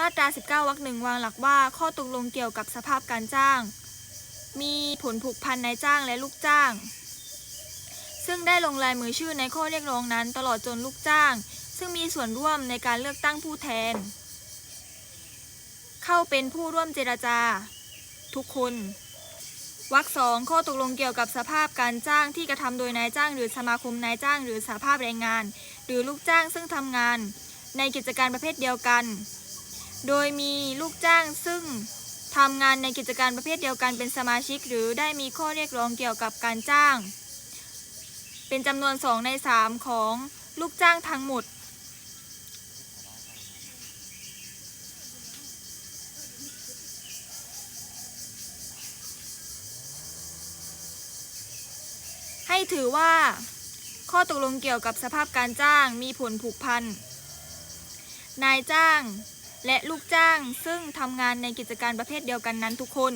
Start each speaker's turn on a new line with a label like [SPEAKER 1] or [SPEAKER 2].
[SPEAKER 1] มาตรา 19 วรรคหนึ่งวางหลักว่าข้อตกลงเกี่ยวกับสภาพการจ้าง มีผลผูกพันนายจ้างและลูกจ้าง ซึ่งได้ลงลายมือชื่อในข้อเรียกร้องนั้น ตลอดจนลูกจ้าง ซึ่งมีส่วนร่วมในการเลือกตั้งผู้แทน เข้าเป็นผู้ร่วมเจรจา ทุกคนวรรคสองข้อตกลงเกี่ยวกับสภาพการจ้างที่กระทำโดยนายจ้าง หรือสมาคมนายจ้าง หรือสหภาพแรงงาน หรือลูกจ้างซึ่งทำงาน ในกิจการประเภทเดียวกัน โดยมีลูกจ้างซึ่งทำงานในกิจการประเภทเดียวกันเป็นสมาชิก หรือได้มีข้อเรียกร้องเกี่ยวกับการจ้าง เป็นจำนวน 2 ใน 3 ของลูกจ้างทั้งหมด ให้ถือว่า ข้อตกลงเกี่ยวกับสภาพการจ้างมีผลผูกพัน นายจ้าง และลูกจ้างซึ่งทำงานในกิจการประเภทเดียวกันนั้นทุกคน